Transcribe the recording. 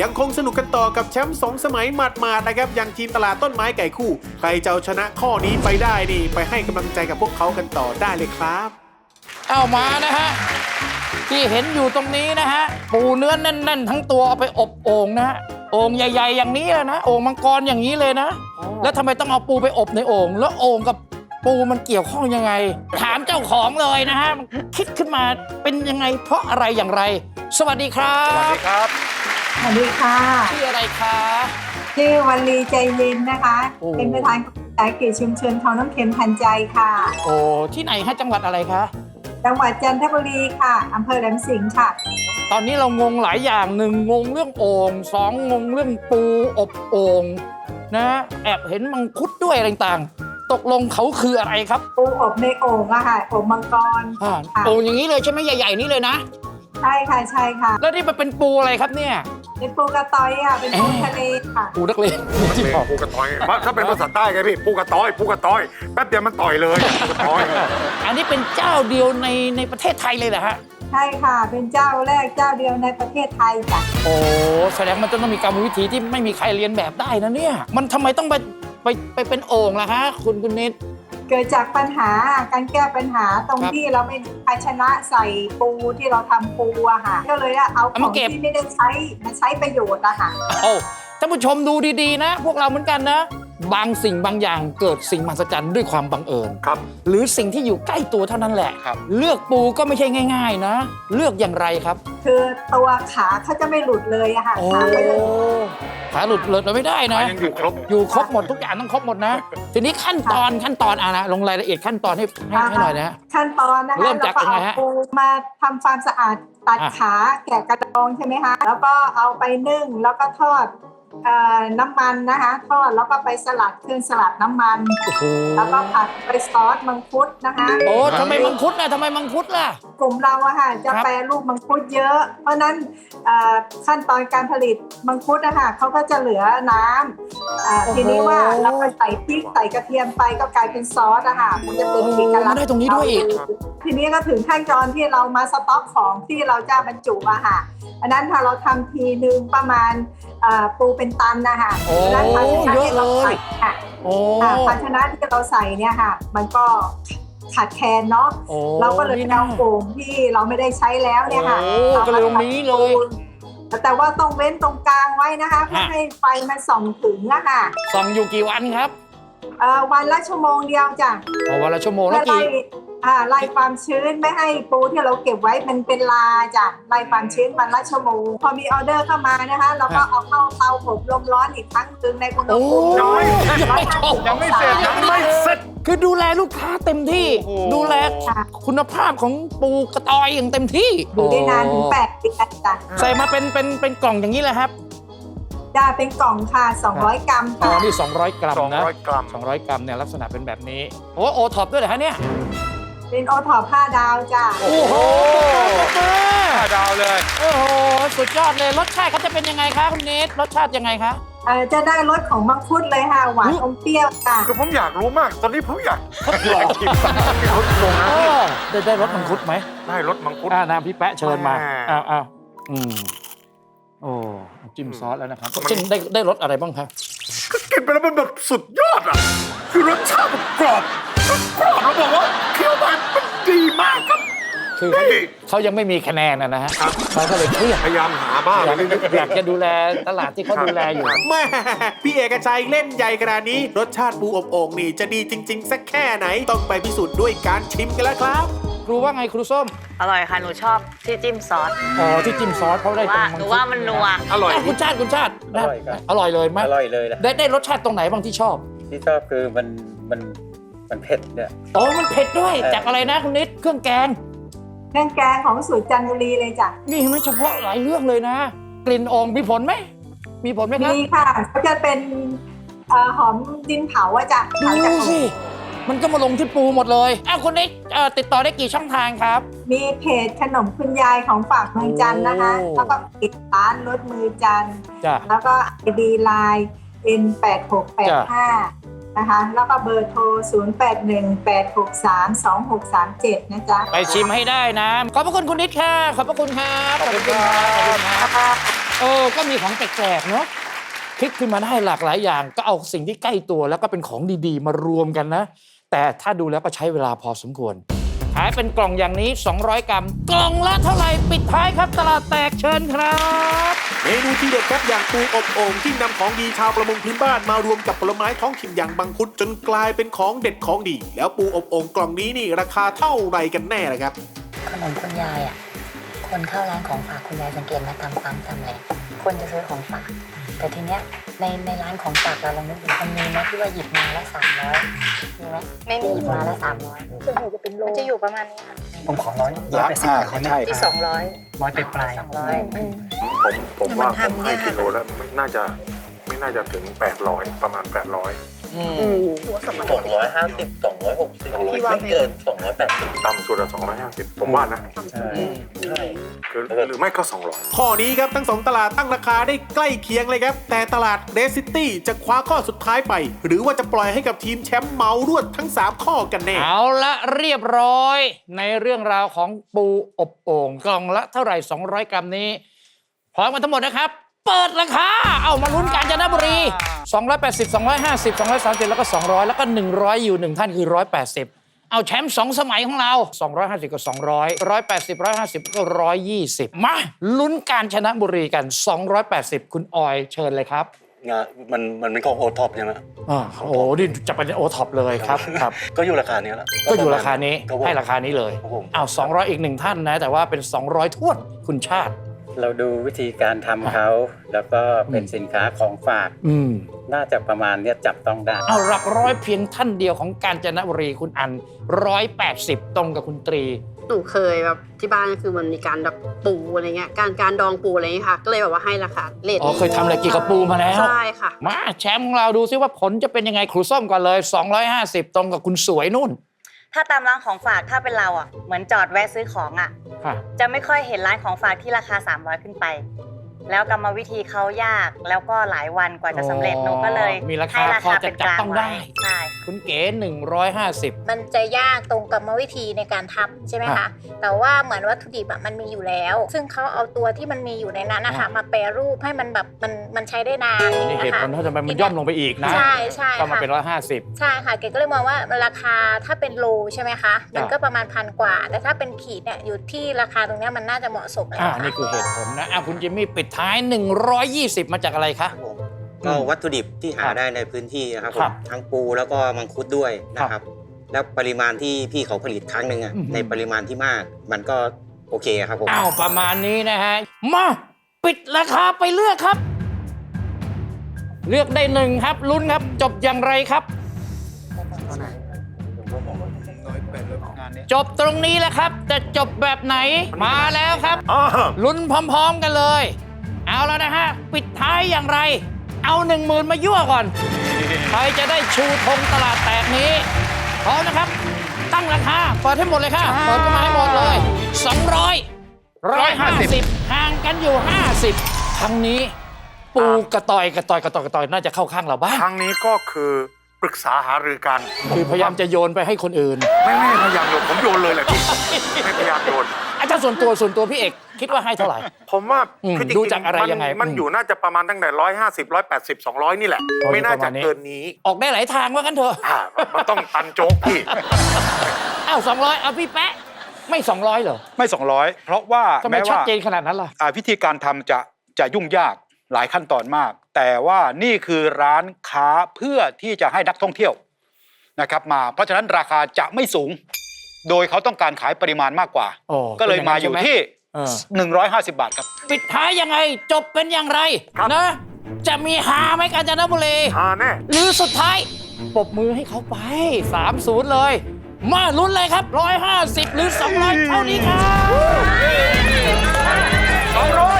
ยังคงสนุกกันต่อกับแชมป์สองสมัยหมาดๆนะครับอย่างทีมตลาดต้นไม้ไก่คู่ ใครจะเอาชนะข้อนี้ไปได้นี่ไปให้กำลังใจกับพวกเขากันต่อได้เลยครับ เอามานะฮะ ที่เห็นอยู่ตรงนี้นะฮะ ปูเนื้อแน่น ๆ ทั้งตัวเอาไปอบโอ่งนะฮะโอ่งใหญ่ ๆ อย่างนี้เลยนะโอ่งมังกรอย่างนี้เลยนะ แล้วทำไมต้องเอาปูไปอบในโอ่งแล้วโอ่งกับปูมันเกี่ยวข้องยังไง ถามเจ้าของเลยนะฮะมันคิดขึ้นมาเป็นยังไงเพราะอะไรอย่างไร สวัสดีครับ สวัสดีครับ สวัสดีค่ะชื่ออะไรคะชื่อวันลีใจเย็นนะคะโอ้เป็นประธานกลุ่มสายกิจชุมชนทองน้ำเค็มทันใจค่ะ โอ้ที่ไหนฮะจังหวัดอะไรคะจังหวัดจันทบุรีค่ะอำเภอแหลมสิงห์ค่ะ ตอนนี้เรางงหลายอย่างหนึ่งงงเรื่องโอ่งสองงงเรื่องปูอบโอ่งนะแอบเห็นมังคุดด้วยอะไรต่างๆตกลงเขาคืออะไรครับปูอบในโอ่งอะค่ะโอ่งมังกรอ่าค่ะโอ่งอย่างนี้เลยใช่ไหมใหญ่ ๆ นี่เลยนะ ใช่ค่ะใช่ค่ะ แล้วนี่มันเป็นปูอะไรครับเนี่ย เป็นปูกระตอยค่ะ เป็นปูทะเลค่ะปูนักเลงที่บอกปูกระต้อยว่าถ้าเป็นภาษาใต้ไงพี่ปูกระต้อยปูกระต้อยแป๊บเดียวมันต่อยเลยปูกระต้อยอันนี้เป็นเจ้าเดียวในในประเทศไทยเลยเหรอฮะ ใช่ค่ะ เป็นเจ้าแรกเจ้าเดียวในประเทศไทยจ้ะ โอ้แสดงมันจะต้องมีกรรมวิธีที่ไม่มีใครเรียนแบบได้นะเนี่ย มันทำไมต้องไปไปไปเป็นโอ่งล่ะฮะ คุณคุณนิด เกิดจากปัญหาการแก้ปัญหาตรงครับที่เราไม่มีภาชนะใส่ปูที่เราทำปูอะค่ะ ก็เลยเอาขเอาอมางเก็บ ที่ไม่ได้ใช้มาใช้ประโยชน์อะค่ะโอ้ท่านผู้ชมดูดีๆนะ พวกเราเหมือนกันนะ บางสิ่งบางอย่างเกิดสิ่งมหัศจรรย์ด้วยความบังเอิญ ครับ หรือสิ่งที่อยู่ใกล้ตัวเท่านั้นแหละ ครับ เลือกปูก็ไม่ใช่ง่าย ๆ นะ เลือกอย่างไรครับ คือตัวขาเขาจะไม่หลุดเลยอะค่ะโอ้ขาเขาจะขาหลุดหลุดเราไม่ได้นะ ยังอยู่ครบ อยู่ครบหมดทุกอย่างต้องครบหมดนะ ทีนี้ขั้นตอนขั้นตอนอะนะลงรายละเอียดขั้นตอนให้ให้ให้หน่อยนะขั้นตอนนะคะเริ่มจากแล้วก็ยังไงเอาฮะปูมาทำความสะอาดตัดอะขาแกะกระดองใช่ไหมคะแล้วก็เอาไปนึ่งแล้วก็ทอดเอ่อ น้ำมันนะคะทอดแล้วก็ไปสลัดเครื่องสลัดน้ำมันโอ้โหแล้วก็ผัดไปซอสมังคุดนะคะโอ้ทำไมมังคุดล่ะทำไมมังคุดล่ะ กลุ่มเราอะค่ะจะครับแปรรูปมังคุดเยอะ เพราะฉะนั้นเอ่อขั้นตอนการผลิตมังคุดอะค่ะเขาก็จะเหลือน้ำอ่าทีนี้ว่าเราไปใส่พริกใส่กระเทียมไปก็กลายเป็นซอสอะค่ะมันจะเป็นเอกลักษณ์ได้ตรงนี้ด้วยอีกทีนี้ก็ถึงขั้นตอนที่เรามาสต็อกของที่เราจะบรรจุอะค่ะอันนั้นถ้าเราทำทีนึงประมาณ เอ่อปูเป็นตันนะคะโอ้ดังนั้นภาชนะที่เราใส่เยอะเลยค่ะโอ้อ่าภาชนะที่เราใส่เนี่ยค่ะ มันก็ขาดแคลนเนาะโอ้เราก็เลยนี่เอานะโอ่งที่เราไม่ได้ใช้แล้วเนี่ยค่ะโอ้ก็เลยตรงนี้เลย แต่ว่าต้องเว้นตรงกลางไว้นะคะเพื่อฮะ ให้ไฟมันส่องถึงอะค่ะส่องอยู่กี่วันครับ เอ่อวันละชั่วโมงเดียวจ้ะอ๋อวันละชั่วโมงเพื่แล้อวไล่กี่อ่าไล่ความชื้นไม่ให้ปูที่เราเก็บไว้มันเป็นลาจ้ะไล่ความชื้นวันละชั่วโมง พอมีออเดอร์เข้ามานะคะ เราก็เอาเข้าเตาอบลมร้อนอีกครั้งหนึ่งในอุณหโอ้ภูมิยังไม่ยังไม่จบยังไม่เสร็จยังไม่เสร็จ คือดูแลลูกค้าเต็มที่ โอ้โห ดูแลค่ะคุณภาพของปูกระตอยอย่างเต็มที่อยู่ได้นานถึงแปดเดือนจ้ะใส่มาเป็นเป็นเป็นกล่องอย่างนี้แหละครับ จ้ะเป็นกล่องค่ะ 200 กรัมอ๋อค่ะ นี่200 กรัมนะ200 กรัม 200 กรัมเนี่ยลักษณะเป็นแบบนี้โอ้โอท็อปด้วยเหรอฮะเนี่ยเป็นโอท็อป5ดาวจ้ะโอ้โหห้าดาวเลย โอ้โหสุดยอดเลยรสชาติเขาจะเป็นยังไงคะคุณเนทรสชาติยังไงคะ เอ่อจะได้รสของมังคุดเลยค่ะ หวานอมเปรี้ยวจ้ะคือผมอยากรู้มาก ตอนนี้ผมอยากอยากกินรสลงนะเออได้ได้รสมังคุดไหมได้รสมังคุด อ่าน้ำพี่แปะเชิญมาแม่อ้าวอ้าวอืม โอ้จิ้มซอสแล้วนะครับมันจิ้มได้ได้รสอะไรบ้างครับก็กินไปแล้วมันแบบสุดยอดอะ คือรสชาติมันกรอบมันกรอบแล้วบอกว่าเคี้ยวไปมันดีมากครับ คือเขานี่เขายังไม่มีคะแนนนะนะฮะครับเขาก็เลยเครียดพยายามหาบ้างอยากนิดนึงอยากจะดูแลตลาดที่เขาดูแลอยู่แม่พี่เอกชัยเล่นใหญ่ขนาดนี้ รสชาติปูอบโอ่งนี่จะดีจริง ๆ สักแค่ไหนต้องไปพิสูจน์ด้วยการชิมกันแล้วครับ ครูว่าไงครูส้ม อร่อยค่ะ หนูชอบที่จิ้มซอสอ๋อที่จิ้มซอสเขาได้ตรว่างหนูว่ามันนัว อร่อยะคุณชาติคุณชาตินะอร่อยครับ อร่อยเลยไหมอร่อยเลยนะได้ได้รสชาติตรงไหนบ้างที่ชอบ ที่ชอบคือมันมันมันเผ็ดเนี่ย อ๋อ มันเผ็ดด้วย เออ จากอะไรนะคุณนิด เครื่องแกงเครื่องแกงของสูตรจันทบุรีเลยจ้ะ นี่เห็นไหมเฉพาะหลายเรื่องเลยนะ กลิ่นโอ่งมีผลไหม มีผลไหมครับ มีค่ะเขาจะเป็นเอ่อหอมดินเผาอะจ้ะดูเผาจากสิ มันก็มาลงที่ปูหมดเลยอ้าวคุณนิดเอ่อติดต่อได้กี่ช่องทางครับ มีเพจขนมคุณยายของฝากเมืองจันทร์นะคะ โอ้ แล้วก็ปิดร้านรถมือจันทร์ จ้ะ แล้วก็ไอดีไลน์ N 8 6 8 5นะคะ แล้วก็เบอร์โทร 0 8 1 8 6 3 2 6 3 7 นะจ๊ะ ไปชิมให้ได้นะ ขอบพระคุณคุณนิดค่ะ ขอบพระคุณครับขอบคุณครับขอบคุณครับเออก็มีของแปลกๆเนาะคิดขึ้นมาได้หลากหลายอย่าง ก็เอาสิ่งที่ใกล้ตัวแล้วก็เป็นของดีๆ มารวมกันนะ แต่ถ้าดูแล้วก็ใช้เวลาพอสมควร ขายเป็นกล่องอย่างนี้ 200 กรัม กล่องละเท่าไหร่ ปิดท้ายครับตลาดแตกเชิญครับ เมนูที่เด็ดครับอย่างปูอบโอ่งที่นำของดีชาวประมงพื้นบ้านมารวมกับผลไม้ท้องถิ่นอย่างบังคุดจนกลายเป็นของเด็ดของดี แล้วปูอบโอ่งกล่องนี้นี่ราคาเท่าไหร่กันแน่ล่ะครับ ขนมคุณยายอะ คนเข้าร้านของฝากคุณยายสังเกตไหมาตามปั๊มตามอะไรคนจะซื้อของฝาก แต่ทีเนี้ยในในร้านของฝากเราลองนึกดูมันมีไหมที่ว่าหยิบมาละสามร้อยมีไหมไม่มีหยิบมาละสามร้อยส่วนใหญ่จะเป็นโลมันจะอยู่ประมาณนี้ค่ะผมขอร้อยร้อยแปดสิบบาทได้ไหมที่สองร้อยร้อยไปปลายสองร้อยผมผมว่าผมให้กิโลแล้วไม่น่าจะไม่น่าจะถึง 800 ประมาณ 800 สองร้อยห้าสิบสองร้อยหกสิบไม่เกินสองร้อยแปดสิบต่ำสุดอะ250ผมว่านะใช่ใช่คือหรือไม่ก็200ข้อนี้ครับทั้งสองตลาดตั้งราคาได้ใกล้เคียงเลยครับ แต่ตลาดเดซิตี้จะคว้าข้อสุดท้ายไป หรือว่าจะปล่อยให้กับทีมแชมป์เมารวดทั้ง 3 ข้อกันแน่เอาละเรียบร้อย ในเรื่องราวของปูอบโอ่งกล่องละเท่าไหร่ 200 กรัมนี้พร้อมกันทั้งหมดนะครับ เปิดราคา เอามาลุ้นกาญจนบุรี 280 250 230 แล้วก็ 200 แล้วก็ 100 อยู่หนึ่งท่านคือ 180 เอาแชมป์สองสมัยของเรา 250 กับ 200 180 150 ก็ 120 มาลุ้นการชนะบุรีกัน 280 คุณออยเชิญเลยครับ งานมันมันเป็นของโอท็อปใช่ไหมอ่าโอ้โหนี่จะเป็นโอท็อปเลยครับครับ ก็อยู่ราคานี้แล้วก็อยู่ราคานี้ก็ผมให้ราคานี้เลย ครับผมอ้าว200 อีกหนึ่งท่านนะ แต่ว่าเป็น 200ท้วนคุณชาติ เราดูวิธีการทำเขา แล้วก็เป็นสินค้าของฝาก อืม น่าจะประมาณเนี้ยจับต้องได้ เอาหลักร้อยเพียงท่านเดียวของกาญจนบุรีคุณอัน180ตรงกับคุณตรี หนูเคยแบบที่บ้านก็คือมันมีการแบบปูอะไรเงี้ย การการดองปูอะไรเงี้ยค่ะ ก็เลยแบบว่าให้ราคาเลทอ๋อเคยทำอะไรเกี่ยวกับปูมาแล้ว ใช่ค่ะ มาแชมป์ของเราดูซิว่าผลจะเป็นยังไงครูส้มก่อนเลย 250 ตรงกับคุณสวยนุ่น ถ้าตามร้านของฝากถ้าเป็นเราอะเหมือนจอดแวะซื้อของอะ ค่ะ จะไม่ค่อยเห็นร้านของฝากที่ราคา 300 ขึ้นไป แล้วกรรมวิธีเขายากแล้วก็หลายวันกว่าจะสำเร็จอ๋อหนูก็เลยมีราคาให้ราพอคาจะเป็นจักบลางต้องได้ ไว้ใช่คุณเก๋150 มันจะยากตรงกรรมวิธีในการทำใช่ไหมครัคะบแต่ว่าเหมือนวัตถุดิบอะมันมีอยู่แล้ว ซึ่งเขาเอาตัวที่มันมีอยู่ในนั้นนะคะอะมาแปรรูปให้มันแบบมันมันใช้ได้นานอย่างนี่เงี้เหยตุค่ะผลที่ทำไมมันย่อมลงไปอีกนะ ใช่ใช่ก็มาค่ะเป็น 150 ใช่ค่ะเก๋ก็เลยมองว่าราคาถ้าเป็นโลใช่ไหมคะ มันก็ประมาณพันกว่า แต่ถ้าเป็นขีดเนี่ยอยู่ที่ราคาตรงเนี้ยมันน่าจะเหมาะสมแล้วอ่าค่ะ นี่คือเหตุผลนะอะคุณจิมมี่ปิดท้าย 120 มาจากอะไรคะ ผมก็วัตถุดิบที่หาครับได้ในพื้นที่นะครับผครัมบทั้งปูแล้วก็มังคุดด้วยนะคครัรับบแล้วปริมาณที่พี่เขาผลิตครั้งหนึ่งอะอือหือ ในปริมาณที่มาก มันก็โอเคครับผม อ้าวประมาณนี้นะฮะ มาปิดราคาไปเลือกครับ เลือกได้หนึ่งครับลุ้นครับ จบอย่างไรครับ จบตรงนี้แหละครับแต่จบแบบไหนมาแล้วครับ ลุ้นพร้อม ๆ กันเลย เอาแล้วนะฮะ ปิดท้ายอย่างไร เอาหนึ่งหมื่นมายั่วก่อน ใครจะได้ชูธงตลาดแตกนี้พร้อมนะครับ ตั้งราคาเปิดให้หมดเลยค่ะเปิดกันมาให้หมดเลย 200 150 ห่างกันอยู่ 50 ครั้งนี้ปูกระต่อยกระต่อยกระต่อยกระต่อยน่าจะเข้าข้างเราบ้าง ครั้งนี้ก็คือปรึกษาหารือกันคือพยายามจะโยนไปให้คนอื่น ไม่ไม่พยายามโยนผมโยนเลยแหละพี่ ไม่พยายามโยน อาจารย์ส่วนตัวส่วนตัวพี่เอกคิดว่าให้เท่าไหร่ ผมว่าอืมคือจริงๆดูจากอะไรมันยังไงมันอืมอยู่น่าจะประมาณตั้งแต่ร้อยห้าสิบร้อยแปดสิบสองร้อยนี่แหละ อ๋อไม่น่าประจะมาณนี้ เกินนี้ออกได้หลายทางว่ากันเถอะอ่ามันต้องตันโจ๊กพี่ อ้าว200เอาพี่แปะไม่200เหรอไม่ 200 เพราะว่าทำไมแม้ชัดว่าเจนขนาดนั้นล่ะ อ่าวิธีการทำจะจะยุ่งยากหลายขั้นตอนมาก แต่ว่านี่คือร้านค้าเพื่อที่จะให้นักท่องเที่ยวนะครับมา เพราะฉะนั้นราคาจะไม่สูง โดยเขาต้องการขายปริมาณมากกว่าโอ้ก็เลยมาอยู่ที่ เออ 150 บาทครับ ปิดท้ายยังไงจบเป็นอย่างไร นะ จะมีหาไหมกาญจนบุรีอ่าแน่หรือสุดท้ายปรบมือให้เขาไป 3-0 เลย มาลุ้นเลยครับ 150 หรือ 200 เท่านี้ครับ200ได้